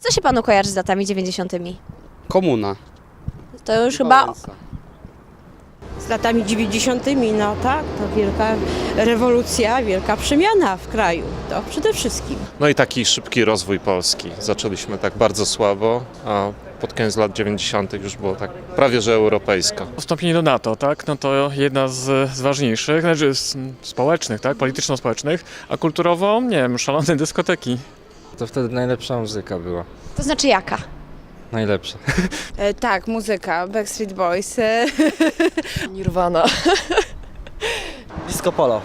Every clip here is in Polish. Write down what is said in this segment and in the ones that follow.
Co się panu kojarzy z latami 90.? Komuna. To już chyba Wałęsa. Z latami 90. no tak, to wielka rewolucja, wielka przemiana w kraju. To przede wszystkim. No i taki szybki rozwój Polski. Zaczęliśmy tak bardzo słabo, a pod koniec lat 90. już było tak prawie że europejsko. Wstąpienie do NATO, tak, no to jedna z, z ważniejszych, znaczy z, społecznych, tak, polityczno-społecznych, a kulturowo, nie wiem, szalone dyskoteki. To wtedy najlepsza muzyka była. To znaczy jaka? Najlepsza. E, tak, muzyka, Backstreet Boys. E, Nirvana. Disco Polo.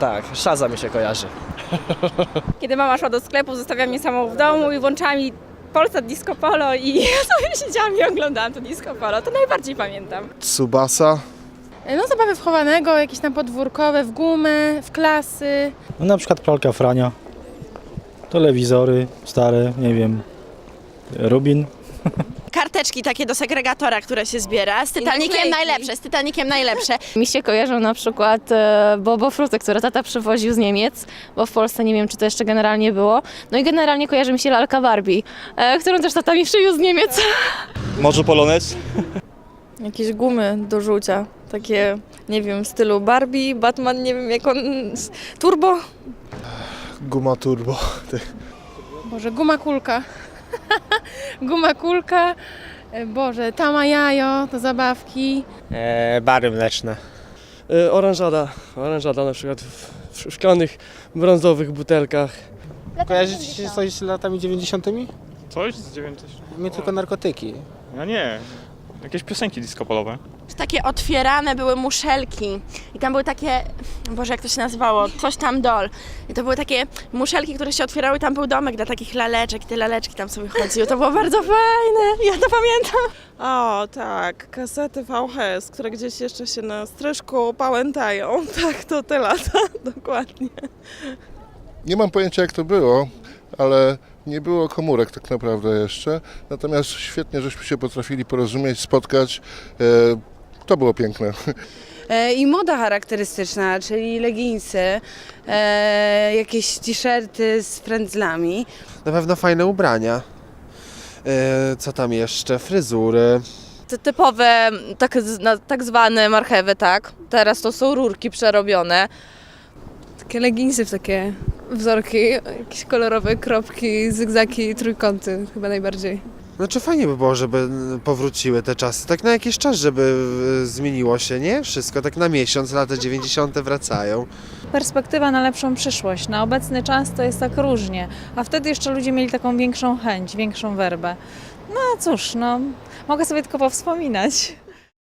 Tak, Shaza mi się kojarzy. Kiedy mama szła do sklepu, zostawiała mnie samą w domu i włączała mi Polsat Disco Polo i ja sobie siedziałam i oglądałam to Disco Polo. To najbardziej pamiętam. Tsubasa. no zabawy wchowanego, jakieś tam podwórkowe, w gumę, w klasy. No na przykład pralka Frania, telewizory stare, nie wiem, Rubin. Karteczki takie do segregatora, które się zbiera. Z Titanikiem najlepsze, z Titanikiem najlepsze. Mi się kojarzą na przykład e, Bobo Fruty, które tata przywoził z Niemiec, bo w Polsce nie wiem, czy to jeszcze generalnie było. No i generalnie kojarzy mi się lalka Barbie, e, którą też tata mi przywiózł z Niemiec. Może Polonez? Jakieś gumy do rzucia. Takie, nie wiem, w stylu Barbie, Batman, nie wiem, jak on... Turbo? Guma Turbo. Boże, guma kulka. guma kulka. E, Boże, tama jajo, to zabawki. E, bary mleczne. oranżada. Oranżada na przykład w, w szklanych, brązowych butelkach. Kojarzycie się coś z latami 90? Coś z 90? My tylko narkotyki. Ja nie. Jakieś piosenki disco polowe. Takie otwierane były muszelki i tam były takie, Boże jak to się nazywało, coś tam dol. I to były takie muszelki, które się otwierały, tam był domek dla takich laleczek i te laleczki tam sobie chodziły. To było bardzo fajne, ja to pamiętam. O, tak, kasety VHS, które gdzieś jeszcze się na stryżku pałętają. Tak, to te lata, dokładnie. Nie mam pojęcia jak to było, ale nie było komórek tak naprawdę jeszcze. Natomiast świetnie, żeśmy się potrafili porozumieć, spotkać. To było piękne. E, I moda charakterystyczna, czyli leginsy, e, jakieś t-shirty z frędzlami. Na pewno fajne ubrania. E, co tam jeszcze? Fryzury. Te typowe, tak, tak zwane marchewy, tak? Teraz to są rurki przerobione. Takie leginsy w takie wzorki, jakieś kolorowe kropki, zygzaki, trójkąty chyba najbardziej. Znaczy fajnie by było, żeby powróciły te czasy. Tak na jakiś czas, żeby e, zmieniło się, nie? Wszystko tak na miesiąc, lata 90. wracają. Perspektywa na lepszą przyszłość. Na obecny czas to jest tak różnie, a wtedy jeszcze ludzie mieli taką większą chęć, większą werbę. No cóż, no, mogę sobie tylko powspominać.